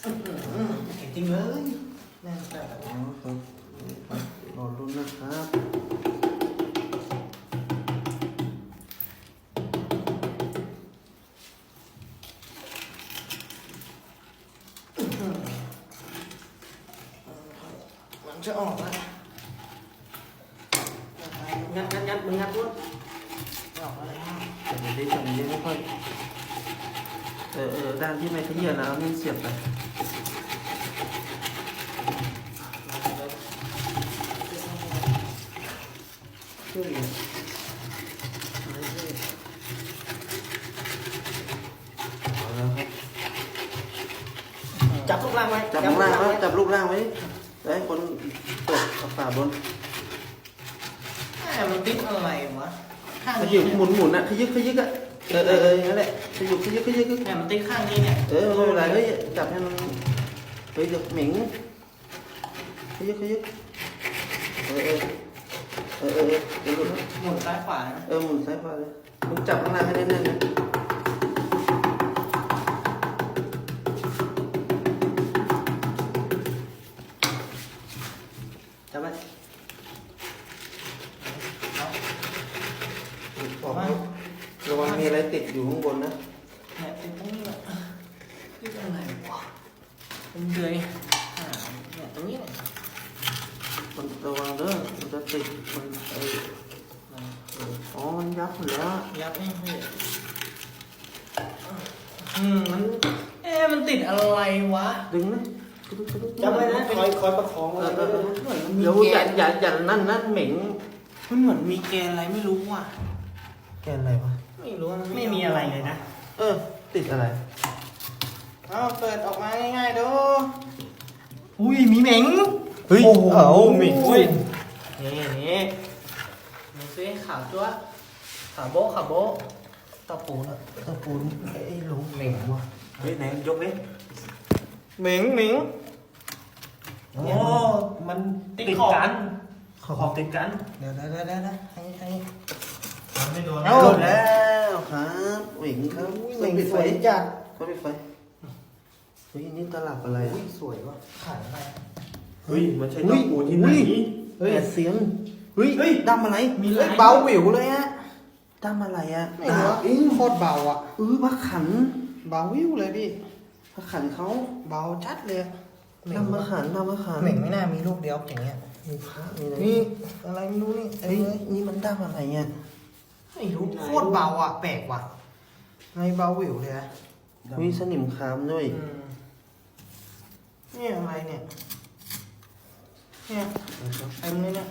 เห็นจริงเลยแน่นแต่อ๋อครับรอรุ่นนะครับมันจะออกแล้วงัดงัดงัดมึงงัดด้วยออกแล้วแต่เดี๋ยวได้จับยังไม่ค่อย เออเออด้านที่ไม่ขยี้นะเอามีดเสียบไปช่วยอีกเอาแล้วครับจับลูกล่างไว้จับลูกล่างไว้จับลูกล่างไว้แล้วให้คนเปิดฝาบนแหมมันติดอะไรวะข้างขนี้ยิบหมุนหมุนอะขยึกขยึกอะ เออเออเอออย่างนั้นแหละขยุกขยึกขยึกแหมมันติดข้างนี้เนี่ยเออไม่เป็นไรเฮ้ยจับให้มันเฮ้ยเดี๋ยวเหม็งขยึกขยึกเออเออเออเออเออเดี๋ยวหลุดนะหมุนซ้ายขวานะเออหมุนซ้ายขวาเลยมึงจับข้างหน้าให้แน่นๆนะจับไว้บอกให้ระวัง มีอะไรติดอยู่ข้างบนนะเนี่ยติดตรงนี้แหละติดอะไรวะเป็นเดือยอ่าเนี่ยตรงนี้เนี่ยมันระวังเด้อมันจะติดมันไออ๋อมันยับหมดแล้วอะยับให้พี่อืมมันเอ๊ะมันติดอะไรวะ ดึงนะจำไว้นะคอยคอยประคองเอไว้อเออเออเหมือนมันมีเดี๋ยวแกอย่านอย่าอย่านั่นนั่นเหม็งมันเหมือนมีแกนอะไรไม่รู้ว่ะ แกนอะไรวะ ไม่รู้นไม่มีอะไรเลยนะ เออ ติดอะไรเอาเปิดออกมาง่ายๆดู อุ้ยมีเหม็งเฮ้ยโอ้โหเอาเหม็ง อุ้ยนี่นี่ดูสิขาวจ้วะขาวโบ๊ะขาวโบ๊ะตะปูนอะตะปูนไอ้หลงเหม็งว่ะเฮ้ยไหนยกดิเหม็งเหม็งโอ้มันติติดดขอบกัน ขอบติดกัน เดี๋ยวเดี๋ยวเดี๋ยวเดี๋ยวให้ให้มันไม่โดนเอาหมดแล้ว ครับเหม่งครับเหม็งปิดสไฟวยจัดเขาปิดไฟเฮ้ยนี่ตลับอะไรอุ้อะยสวยว่ะขายอะไรเฮ้ยมันใช่อุ้ต้อยงปูที่ไหนเฮ้ยแปดเสียงเฮ้ยเฮ้ยดำอะไรมีเฮ้ลายยเบาเบาหวิวเลยฮะดำอะไรอะไม่รู้ว่าโคตรเบาอะเออพระขันเบาวิวเลยพี่พระขันเขาเบาจัดเลยดำพระขันดำพระขันเหม่งไม่น่ามีลูกเดียวอย่างเงี้ยมีพระมีอะไรนี่อะไรไม่รู้นี่เอ้เฮ้ยยนี่มันดำอะไรเนี่ย ไม่รู้โคตรเบาอะ แปลกว่ะไงเบาวิวเลยอะมีสนิมครามด้วยอืมเนี่ยอะไรเนี่ย เนี่ยเต็มเลยเนี่ย